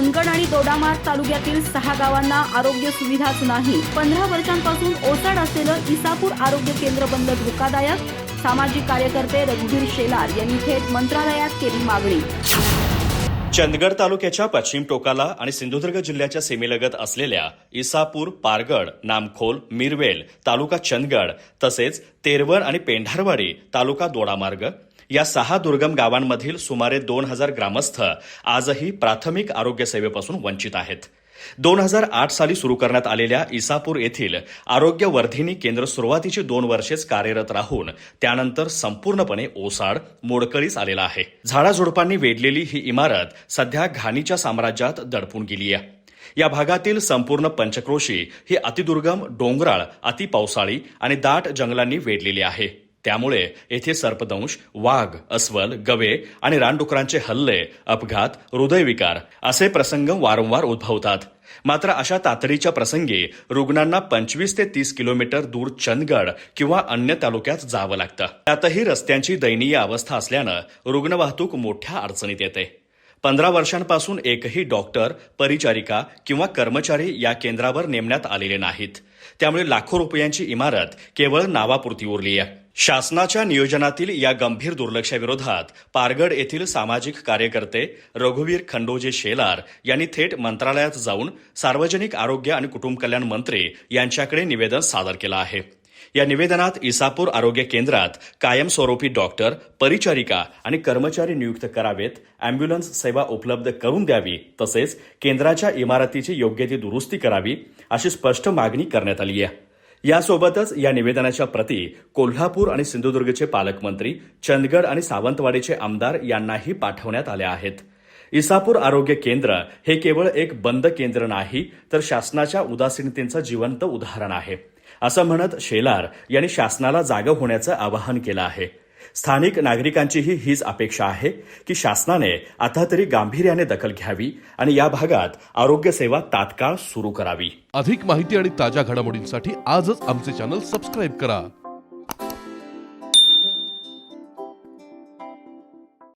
चंदगड आणि दोडामार तालुक्यातील सहा गावांना आरोग्य सुविधाच नाही. पंधरा वर्षांपासून ओसाड असलेलं इसापूर आरोग्य केंद्र बंद धोकादायक सामाजिक कार्यकर्ते रघुवीर शेलार यांनी थेट मंत्रालयात केली मागणी. चंदगड तालुक्याच्या पश्चिम टोकाला आणि सिंधुदुर्ग जिल्ह्याच्या सीमेलगत असलेल्या इसापूर पारगड नामखोल मिरवेल तालुका चंदगड तसेच तेरवण आणि पेंढारवाडी तालुका दोडामार्ग या सहा दुर्गम गावांमधील सुमारे दोन हजार ग्रामस्थ आजही प्राथमिक आरोग्य सेवेपासून वंचित आहेत. दोन हजार आठ साली सुरू करण्यात आलेल्या इसापूर येथील आरोग्य वर्धिनी केंद्र सुरुवातीची दोन वर्षेच कार्यरत राहून त्यानंतर संपूर्णपणे ओसाड मोडकळीस आलेला आहे. झाडाझुडपांनी वेढलेली ही इमारत सध्या घाणीच्या साम्राज्यात दडपून गेली आहे. या भागातील संपूर्ण पंचक्रोशी ही अतिदुर्गम डोंगराळ अतिपावसाळी आणि दाट जंगलांनी वेढलेली आहे. त्यामुळे येथे सर्पदंश वाघ अस्वल गवे आणि रानडुकरांचे हल्ले अपघात हृदयविकार असे प्रसंग वारंवार उद्भवतात. मात्र अशा तातडीच्या प्रसंगी रुग्णांना पंचवीस ते तीस किलोमीटर दूर चंदगड किंवा अन्य तालुक्यात जावं लागतं. त्यातही रस्त्यांची दयनीय अवस्था असल्यानं रुग्णवाहतूक मोठ्या अडचणीत येते. पंधरा वर्षांपासून एकही डॉक्टर परिचारिका किंवा कर्मचारी या केंद्रावर नेमण्यात आलेले नाहीत. त्यामुळे लाखो रुपयांची इमारत केवळ नावापुरती उरली आहे शासनाच्या नियोजनातील या गंभीर दुर्लक्षाविरोधात पारगड येथील सामाजिक कार्यकर्ते रघुवीर खंडोजे शेलार यांनी थेट मंत्रालयात जाऊन सार्वजनिक आरोग्य आणि कुटुंब कल्याण मंत्री यांच्याकडे निवेदन सादर केलं आहे. या निवेदनात इसापूर आरोग्य केंद्रात कायमस्वरूपी डॉक्टर परिचारिका आणि कर्मचारी नियुक्त करावेत अँब्युलन्स सेवा उपलब्ध करून द्यावी तसेच केंद्राच्या इमारतीची योग्य ती दुरुस्ती करावी अशी स्पष्ट मागणी करण्यात आली आहे. यासोबतच या निवेदनाच्या प्रती कोल्हापूर आणि सिंधुदुर्गचे पालकमंत्री चंदगड आणि सावंतवाडीचे आमदार यांनाही पाठवण्यात आल्या आहेत. इसापूर आरोग्य केंद्र हे केवळ एक बंद केंद्र नाही तर शासनाच्या उदासीनतेचं जिवंत उदाहरण आहे. असं म्हणत शेलार यांनी शासनाला जागं होण्याचं आवाहन केलं आहे. स्थानिक नागरिकांचीही हीच अपेक्षा आहे की शासनाने आता तरी गांभीर्याने दखल घ्यावी आणि या भागात आरोग्य सेवा तात्काळ सुरू करावी. अधिक माहिती आणि ताज्या घडामोडींसाठी आजच आमचे चॅनल सबस्क्राईब करा.